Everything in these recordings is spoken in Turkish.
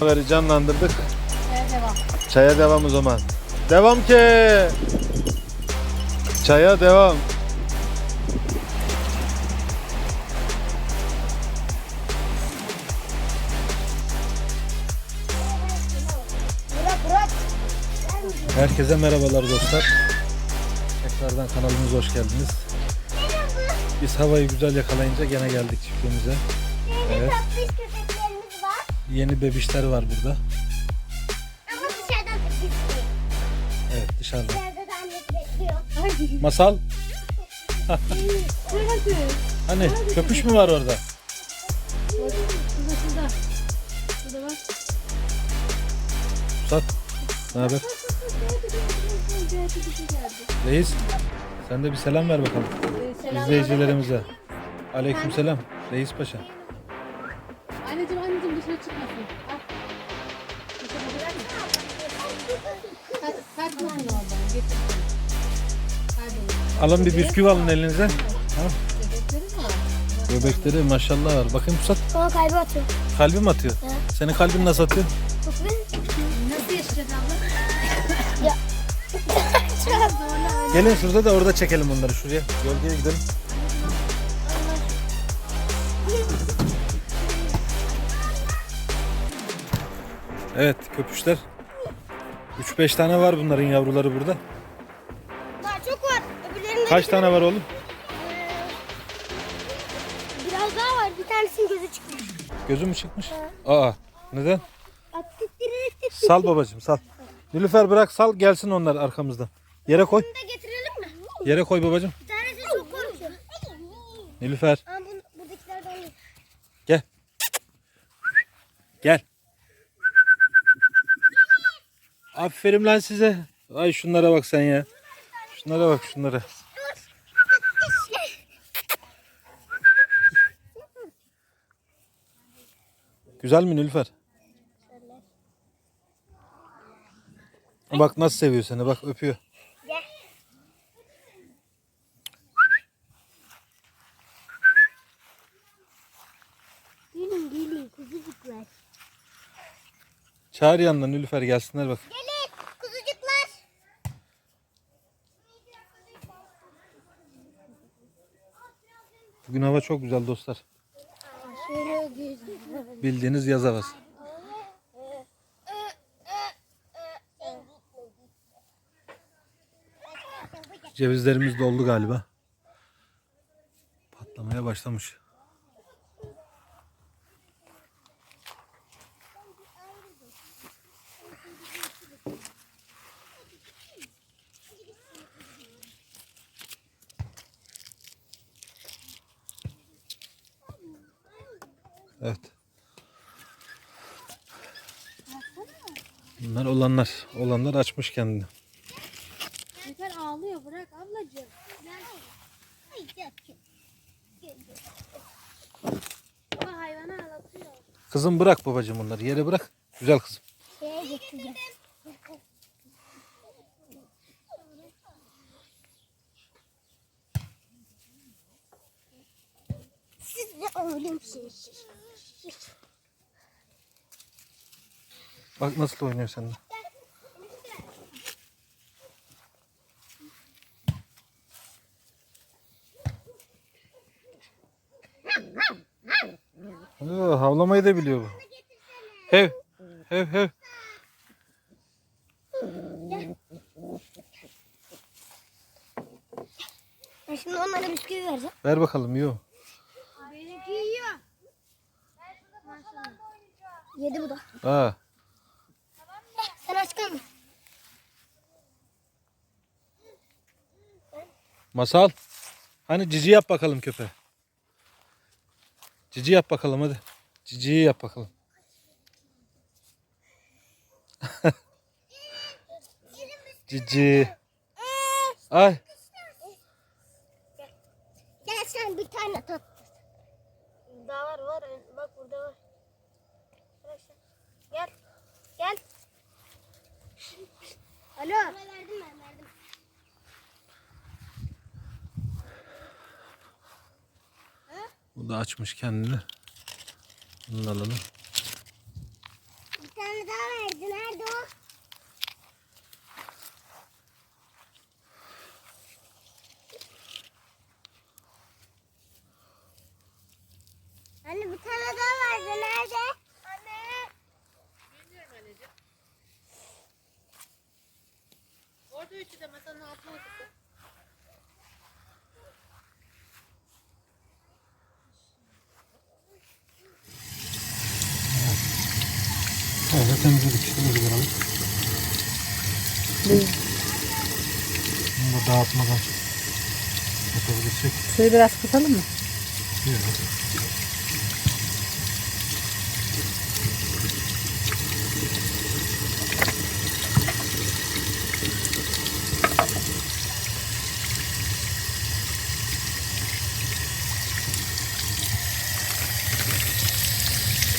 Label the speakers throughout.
Speaker 1: Haberi canlandırdık.
Speaker 2: Evet devam.
Speaker 1: Çaya devam o zaman. Devam ki. Çaya devam. Herkese merhabalar dostlar. Tekrardan kanalımıza hoş geldiniz. Biz havayı güzel yakalayınca gene geldik çiftliğimize. Evet. Yeni bebişler var burada.
Speaker 3: Ama dışarıdan da gizli.
Speaker 1: Evet dışarıda.
Speaker 3: Dışarıda da annesi bekliyor.
Speaker 2: Ay.
Speaker 1: Masal. Hani köpüş mü var orada?
Speaker 2: Şurada.
Speaker 1: Musat. Ne haber? Reis. Sen de bir selam ver bakalım.
Speaker 2: Selam.
Speaker 1: İzleyicilerimize. Aleyküm selam. Reis Paşa.
Speaker 2: Dışarı çıkmasın. Al. Oradan. Getir.
Speaker 1: Alın bir bisküvi alın elinize. Ha? Göbekleri maşallah var. Bakayım Musat.
Speaker 3: Bana kalbi atıyor.
Speaker 1: Kalbim atıyor. Senin kalbin nasıl atıyor?
Speaker 2: Nasıl yaşayacağız abla?
Speaker 1: Gelin şurada da orada çekelim onları şuraya. Gölgeye gidelim. Evet köpüşler. 3-5 tane var bunların yavruları burada.
Speaker 3: Daha çok var. Öbürlerinde
Speaker 1: Kaç tane var oğlum?
Speaker 3: biraz daha var. Bir tanesinin gözü çıkmış.
Speaker 1: Gözü mü çıkmış? Aa neden? Sal babacığım sal. Nilüfer bırak sal gelsin onlar arkamızdan. Yere koy.
Speaker 3: da getirelim mi?
Speaker 1: Yere koy babacığım.
Speaker 3: Bir tanesi çok korkuyor.
Speaker 1: Nilüfer
Speaker 3: Ama bu, buradakilerden değil.
Speaker 1: gel. Gel. Aferin lan size. Ay şunlara bak sen ya. Şunlara bak şunlara. Güzel mi Nilüfer? Bak nasıl seviyor seni. Bak öpüyor.
Speaker 3: Gel. Gelin gelin kuzucuklar.
Speaker 1: Çağır yanına Nilüfer gelsinler bak.
Speaker 3: Gelin kuzucuklar.
Speaker 1: Bugün hava çok güzel dostlar. Bildiğiniz yaz havası. Cevizlerimiz doldu galiba. Patlamaya başlamış. Evet. Bunlar olanlar. Olanlar açmış kendini.
Speaker 2: Yeter ağlıyor bırak ablacığım.
Speaker 3: Baba hayvanı ağlatıyor.
Speaker 1: Kızım bırak babacığım onları. Yere bırak. Güzel kızım. Bak nasıl oynuyor seninle. Oo, havlamayı da biliyor bu. Hev. Hev hev.
Speaker 3: Ben şimdi onlara bisküvi vereceğim.
Speaker 1: Ver bakalım yiyor.
Speaker 3: Benimki yiyor. Yedi bu da.
Speaker 1: Aa, masal. Hani cici yap bakalım köpe. Cici yap bakalım hadi. Cici yap bakalım. cici. Ay.
Speaker 3: Gel sen bir tane tat. Daha var var. Bak burada var. Gel. Gel. Alo. Verdim ben
Speaker 1: Bu da açmış kendini. Bunu alalım.
Speaker 3: Bir
Speaker 2: tane daha verdi. Nerede o?
Speaker 1: Anne bir tane daha verdi. Nerede? Anne. Bilmiyorum anneciğim. Orada üçü de masanın altına oturdu. Bunu da dağıtmadan yapabilirsek.
Speaker 4: Suyu biraz kısalım mı?
Speaker 1: Yok.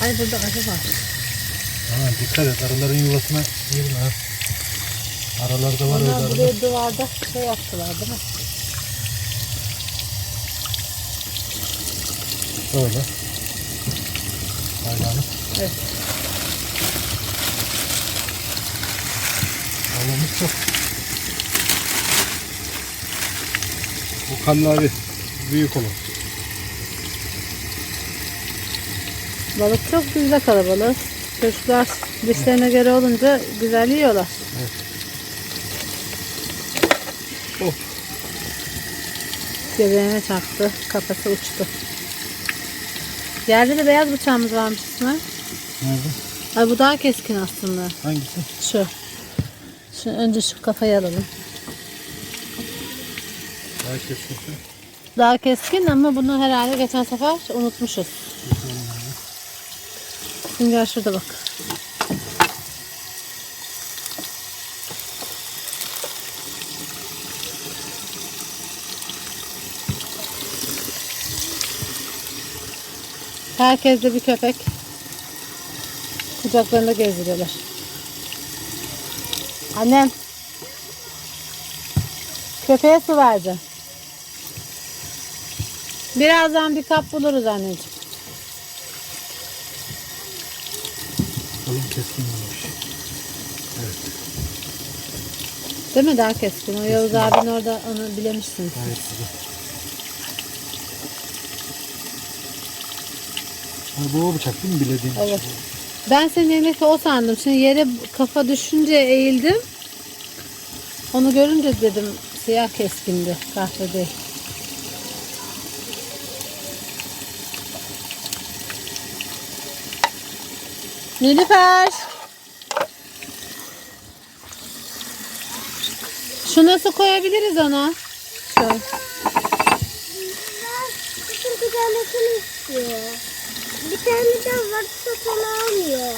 Speaker 4: Ay burada arı var.
Speaker 1: Aman dikkat et arıların yuvasına girme ha. Aralarda var
Speaker 4: Onlar buraya duvarda şey yaptılar değil mi?
Speaker 1: Böyle. Hayvanı.
Speaker 4: Evet.
Speaker 1: Balığımız çok. Bu kallavi. Büyük olan.
Speaker 4: Balık çok güzel kalabalık. Çocuklar dişlerine göre olunca güzel yiyorlar. Göbeğine çarptı. Kafası uçtu. Yerde de beyaz bıçağımız varmış İsmail.
Speaker 1: Nerede?
Speaker 4: Ay bu daha keskin aslında.
Speaker 1: Hangisi?
Speaker 4: Şu. Şu önce şu kafayı alalım.
Speaker 1: Daha keskin.
Speaker 4: Daha keskin ama bunu herhalde geçen sefer unutmuşuz. Sünger şurada bak. Herkes de bir köpek. Kucaklarında gezdiriyorlar. Annem. Köpeğe su vereceğim. Birazdan bir kap buluruz anneciğim.
Speaker 1: Balım keskin olmuş.
Speaker 4: Değil mi daha keskin? O Yavuz abin orada onu bilemişsin.
Speaker 1: Gayet güzel. Bu o bıçak değil mi bilediğin
Speaker 4: Evet.
Speaker 1: bıçak?
Speaker 4: Ben senin elindeki o sandım. Şimdi yere kafa düşünce eğildim. Onu görünce dedim siyah keskindi. Kahve değil. Nilüfer. Şu nasıl koyabiliriz ona? Şöyle.
Speaker 3: Bütün kucağındakini istiyor. Daha varsa sana almıyor.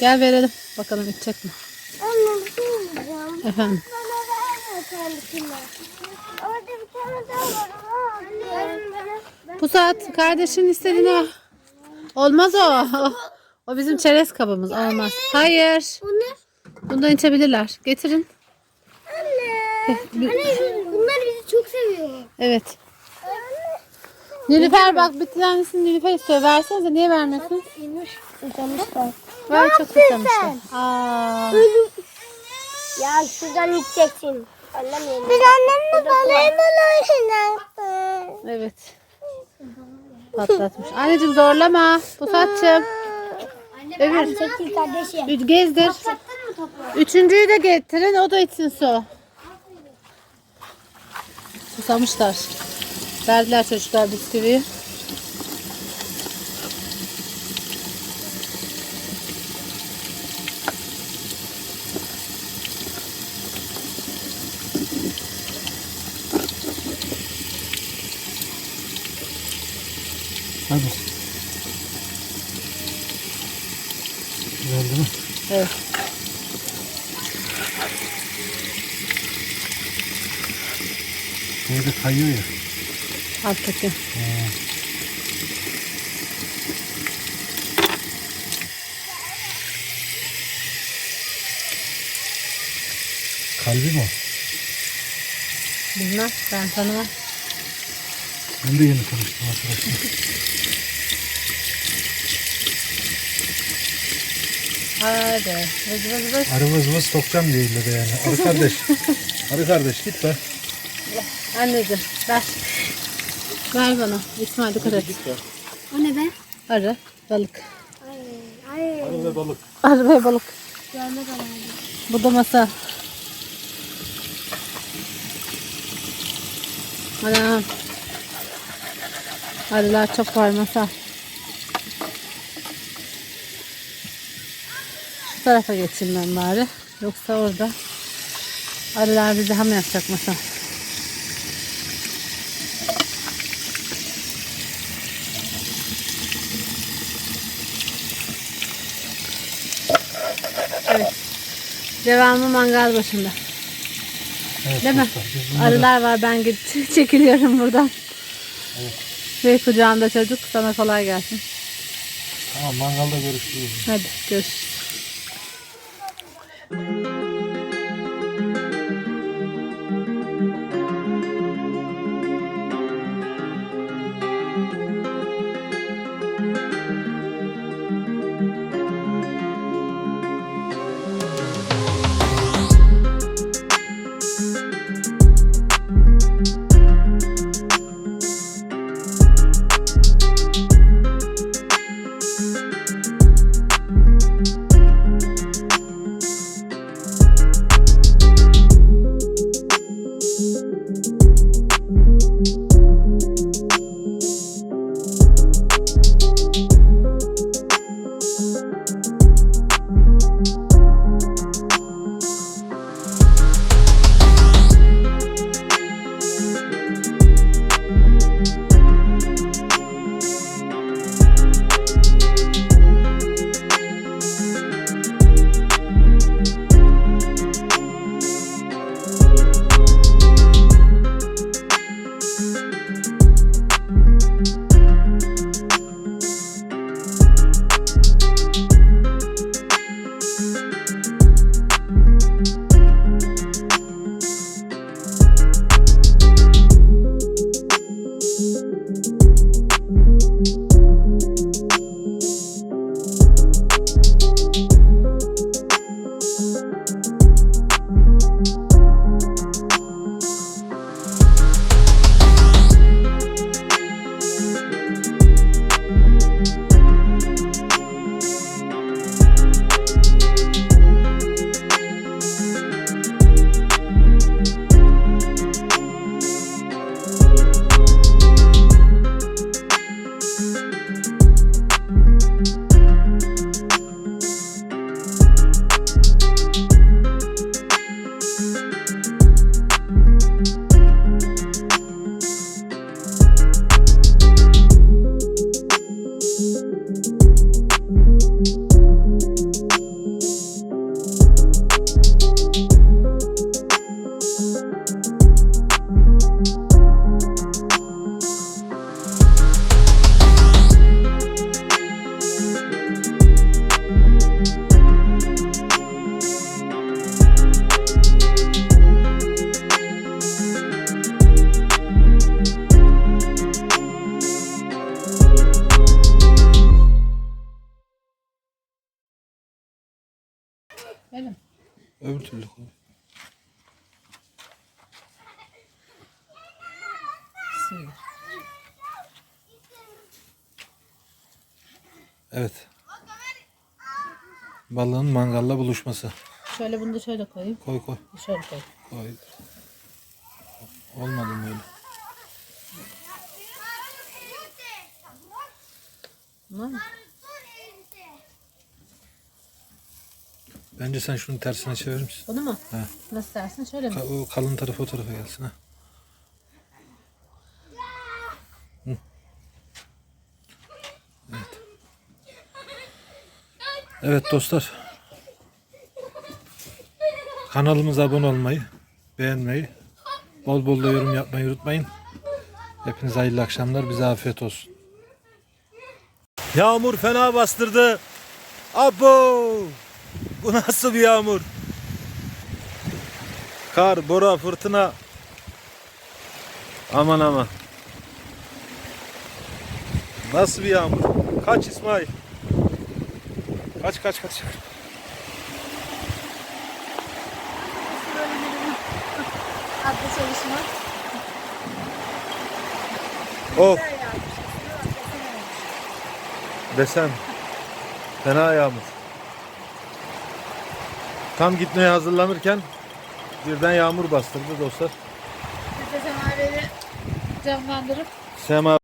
Speaker 4: Gel verelim. Bakalım içecek mi?
Speaker 3: Anne bir şey diyeceğim.
Speaker 4: Efendim.
Speaker 3: Bana verme kendisine. Orada bir tane daha var.
Speaker 4: Bu saat kardeşin istediğine ver. Olmaz o. O bizim çerez kabımız. Olmaz. Hayır. Bundan içebilirler. Getirin.
Speaker 3: Anne. Bunlar bizi çok seviyor.
Speaker 4: Evet. Nilüfer bak bir tanesini Nilüfer istiyor. Versenize. Niye vermiyorsun?
Speaker 3: İyiymiş. Uzamışlar.
Speaker 4: Ver çok susamışlar. Aa.
Speaker 3: Ya şuradan içeceksin. Annem Biz annemle voleybol oynadık.
Speaker 4: Evet. Patlatmış. Anneciğim zorlama. Pusatçım. Öbür.
Speaker 3: Çekil kardeşim.
Speaker 4: Üç gezdir. Üçüncüyü de getirin. O da içsin su. Susamışlar. Verdiler çocuklar bisküviyi.
Speaker 1: Hadi. Güzel değil mi?
Speaker 4: Evet.
Speaker 1: Şeyde kayıyor ya.
Speaker 4: Alttaki.
Speaker 1: Kalbi mi o?
Speaker 4: Bilmem. Ben tanımam.
Speaker 1: Ben de yeni tanıştım arkadaşlar.
Speaker 4: Hadi. Vız vız vız.
Speaker 1: Arı vız vız sokacağım diye ille de yani. Arı kardeş. Arı kardeş git be.
Speaker 4: Anneciğim ver. Ver bana. İsmail dikkat et.
Speaker 3: O ne be?
Speaker 4: Arı, balık.
Speaker 3: Ay, ay.
Speaker 1: Arı ve balık.
Speaker 4: Arı ve balık.
Speaker 3: Görme kalandı.
Speaker 4: Bu da masa. Anam. Arılar çok var masa. Şu tarafa geçeyim ben bari. Yoksa orada arılar bizi ham yapacak masa. Devamı mangal başında.
Speaker 1: Evet,
Speaker 4: Değil mi?
Speaker 1: bunları-
Speaker 4: Arılar var ben git çekiliyorum buradan. Ve kucağında çocuk sana kolay gelsin.
Speaker 1: Tamam mangalda görüşürüz.
Speaker 4: Hadi görüşürüz.
Speaker 1: Evet. Balığın mangalla buluşması.
Speaker 4: Şöyle bunu da şöyle koyayım.
Speaker 1: Koy koy.
Speaker 4: Şöyle koy.
Speaker 1: Koy. Olmadı mı öyle?
Speaker 4: Tamam?
Speaker 1: Bence sen şunu tersine çevirir misin?
Speaker 4: Bunu mu?
Speaker 1: He.
Speaker 4: Nasıl dersin? Şöyle mi?
Speaker 1: Ka- o kalın tarafı o tarafa gelsin ha. Evet dostlar. Kanalımıza abone olmayı, beğenmeyi, bol bol da yorum yapmayı unutmayın. Hepinize hayırlı akşamlar. Bize afiyet olsun. Yağmur fena bastırdı. Abo! Bu nasıl bir yağmur? Kar, bora, fırtına. Aman aman. Nasıl bir yağmur? Kaç İsmail? Kaç kaç kaç.
Speaker 3: Adlı çalışma.
Speaker 1: Of. Desem. Fena yağmur. Tam gitmeye hazırlanırken birden yağmur bastırdı dostlar.
Speaker 4: Biz de semaveleri camlandırıp
Speaker 1: Sema